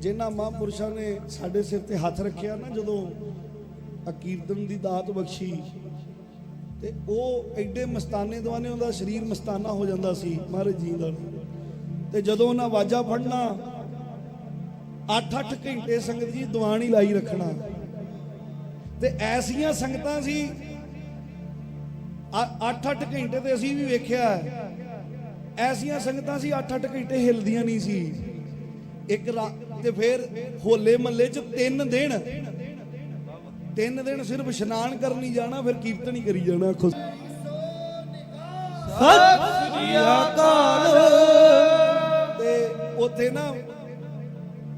ਜਿਨ੍ਹਾਂ ਮਹਾਂਪੁਰਸ਼ਾਂ ਨੇ ਸਾਡੇ ਸਿਰ ਤੇ ਹੱਥ ਰੱਖਿਆ ਨਾ ਜਦੋਂ ਆ ਦੀ ਦਾਤ ਬਖਸ਼ੀ, ਤੇ ਉਹ ਐਡੇ ਮਸਤਾਨੇ ਦਵਾਨੇ ਉਹਦਾ ਸਰੀਰ ਮਸਤਾਨਾ ਹੋ ਜਾਂਦਾ ਸੀ ਮਹਾਰਾਜ ਜੀ ਦਾ। ਤੇ ਜਦੋਂ ਉਹਨਾਂ ਆਵਾਜ਼ਾਂ ਫੜਨਾ 8-8 ਘੰਟੇ ਸੰਗਤ ਜੀ ਦੀਵਾਨ ਹੀ ਲਾਈ ਰੱਖਣਾ। ਤੇ ਐਸੀਆਂ ਸੰਗਤਾਂ ਸੀ 8-8 ਘੰਟੇ ਤੇ ਅਸੀਂ ਵੀ ਵੇਖਿਆ ਐਸੀਆਂ ਸੰਗਤਾਂ ਸੀ 8-8 ਘੰਟੇ ਹਿਲਦੀਆਂ ਨਹੀਂ ਸੀ। ਇੱਕ ਰਾ- ਤੇ ਫਿਰ ਹੋਲੇ ਮੱਲੇ ਚ ਤਿੰਨ ਦਿਨ। ਤਿੰਨ ਦਿਨ ਸਿਰਫ ਇਸ਼ਨਾਨ ਕਰਨ ਹੀ ਜਾਣਾ, ਫਿਰ ਕੀਰਤਨ ਹੀ ਕਰੀ ਜਾਣਾ ਖੁਦ ਸਤਿ ਸ੍ਰੀ ਅਕਾਲ ਤੇ ਉੱਥੇ ਨਾ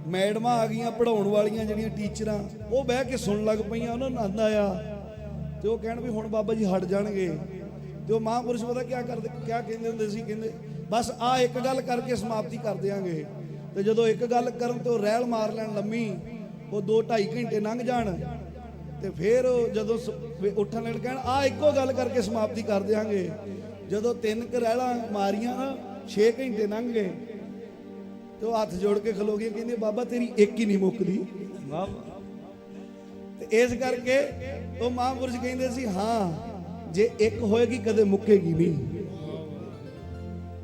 ਮੈਡਮਾਂ ਆ ਗਈਆਂ ਪੜਾਉਣ ਵਾਲੀਆਂ, ਜਿਹੜੀਆਂ ਟੀਚਰਾਂ, ਉਹ ਬਹਿ ਕੇ ਸੁਣਨ ਲੱਗ ਪਈਆਂ, ਉਹਨਾਂ ਨੂੰ ਆਨੰਦ ਆਇਆ ਤੇ ਉਹ ਕਹਿਣ ਵੀ ਹੁਣ ਬਾਬਾ ਜੀ ਹਟ ਜਾਣਗੇ। ਤੇ ਉਹ ਮਹਾਂਪੁਰਸ਼ ਪਤਾ ਕੀ ਕਰਦੇ ਕੀ ਕਹਿੰਦੇ ਹੁੰਦੇ ਸੀ, ਕਹਿੰਦੇ, ਬਸ ਆ ਇੱਕ ਗੱਲ ਕਰਕੇ ਸਮਾਪਤੀ ਕਰ ਦਿਆਂਗੇ। ਤੇ ਜਦੋਂ ਇੱਕ ਗੱਲ ਕਰਨ ਤੇ ਉਹ ਰਹਿਲ ਮਾਰ ਲੈਣ ਲੰਮੀ, ਉਹ 2 2.5 ਘੰਟੇ ਲੰਘ ਜਾਣ। ਤੇ ਫਿਰ ਉਹ ਜਦੋਂ ਉੱਠਣ ਲੈਣ ਕਹਿਣ ਆ ਇੱਕੋ ਗੱਲ ਕਰਕੇ ਸਮਾਪਤੀ ਕਰ ਦਿਆਂਗੇ। ਜਦੋਂ ਤਿੰਨ ਕੁ ਰਹਿਲਾਂ ਮਾਰੀਆਂ 6 ਘੰਟੇ ਲੰਘ ਗਏ। ਤੇ ਉਹ ਹੱਥ ਜੋੜ ਕੇ ਖਲੋ ਗਏ ਕਹਿੰਦੀ ਬਾਬਾ, ਤੇਰੀ ਇੱਕ ਹੀ ਨਹੀਂ ਮੁੱਕਦੀ। ਤੇ ਇਸ ਕਰਕੇ ਉਹ ਮਹਾਂਪੁਰਸ਼ ਕਹਿੰਦੇ ਸੀ, ਹਾਂ, ਜੇ ਇੱਕ ਹੋਏਗੀ, ਕਦੇ ਮੁੱਕੇਗੀ ਨਹੀਂ।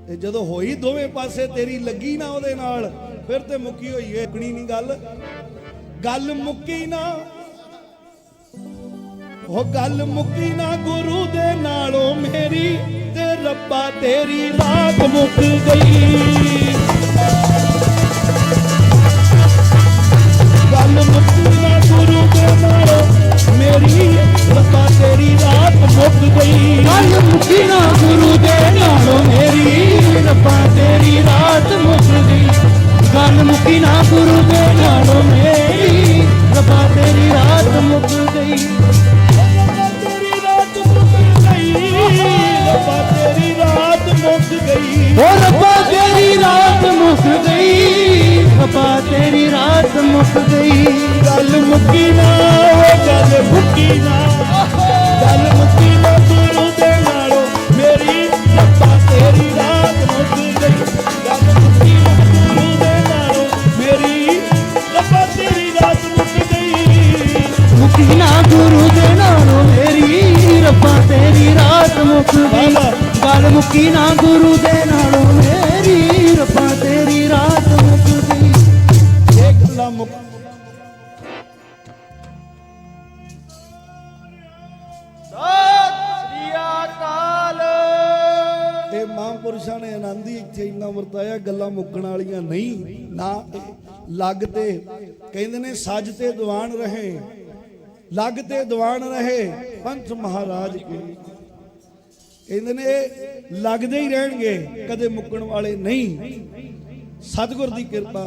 ਤੇ ਜਦੋਂ ਹੋਈ ਦੋਵੇਂ ਪਾਸੇ ਤੇਰੀ ਲੱਗੀ ਨਾ ਉਹਦੇ ਨਾਲ, ਫਿਰ ਤੇ ਮੁੱਕੀ ਹੋਈ ਏ ਕਣੀ ਨਹੀਂ ਗੱਲ। ਗੱਲ ਮੁੱਕੀ ਨਾ। ਉਹ ਗੱਲ ਮੁੱਕੀ ਨਾ ਗੁਰੂ ਦੇ ਨਾਲੋਂ ਮੇਰੀ ਤੇ ਰੱਬਾ ਤੇਰੀ ਰਾਤ ਮੁੱਕ ਗਈ। ਗੱਲ ਮੁੱਕੀ ਨਾ ਗੁਰੂ ਦੇ ਨਾਲੋਂ ਮੇਰੀ, ਰੱਬਾ ਤੇਰੀ ਰਾਤ ਮੁੱਕ ਗਈ। ਗੱਲ ਮੁੱਕੀ ਨਾ ਗੁਰੂ ਦੇ ਰੱਬਾ ਤੇਰੀ ਰਾਤ ਮੁੱਕ ਗਈ। ਗੱਲ ਮੁੱਕੀ ਨਾ ਉਹ ਗੱਲ ਮੁੱਕੀ ਨਾ ਗੱਲ ਮੁੱਕੀ ਨਾ ਗੁਰੂ ਦੇ ਨਾਲੋਂ ਮੇਰੀ ਰੱਬਾ ਤੇਰੀ ਰਾਤ ਮੁੱਕ ਗਈ। ਗੱਲ ਮੁੱਕੀ ਨਾ ਗੁਰੂ ਦੇ ਨਾਲੋਂ ਮੇਰੀ ਰੱਬਾ ਤੇਰੀ ਰਾਤ ਮੁੱਕ ਗਈ। ਮੁੱਕੀ ਨਾ ਗੁਰੂ ਦੇ ਨਾਲੋਂ ਮੇਰੀ ਰੱਬਾ ਤੇਰੀ ਰਾਤ ਮੁੱਕ ਗਈ। ਗੱਲ ਮੁੱਕੀ ਨਾ ਗੁਰੂ ਦੇ ਨਾਲੋਂ ਮੁੱਕ ਇਹ ਮਹਾਂਪੁਰਸ਼ਾਂ ਨੇ ਆਨੰਦ ਹੀ ਇੱਥੇ ਇੰਨਾ ਵਰਤਾਇਆ, ਗੱਲਾਂ ਮੁੱਕਣ ਵਾਲੀਆਂ ਨਹੀਂ, ਨਾ ਲੱਗ ਤੇ ਕਹਿੰਦੇ ਨੇ, ਸੱਜ ਤੇ ਦੀਵਾਨ ਰਹੇ, ਲੱਗ ਤੇ ਦੀਵਾਨ ਰਹੇ, ਪੰਥ ਮਹਾਰਾਜ ਕੇ। ਕਹਿੰਦੇ ਨੇ ਲੱਗਦੇ ਹੀ ਰਹਿਣਗੇ, ਕਦੇ ਮੁੱਕਣ ਵਾਲੇ ਨਹੀਂ। ਸਤਿਗੁਰ ਦੀ ਕਿਰਪਾ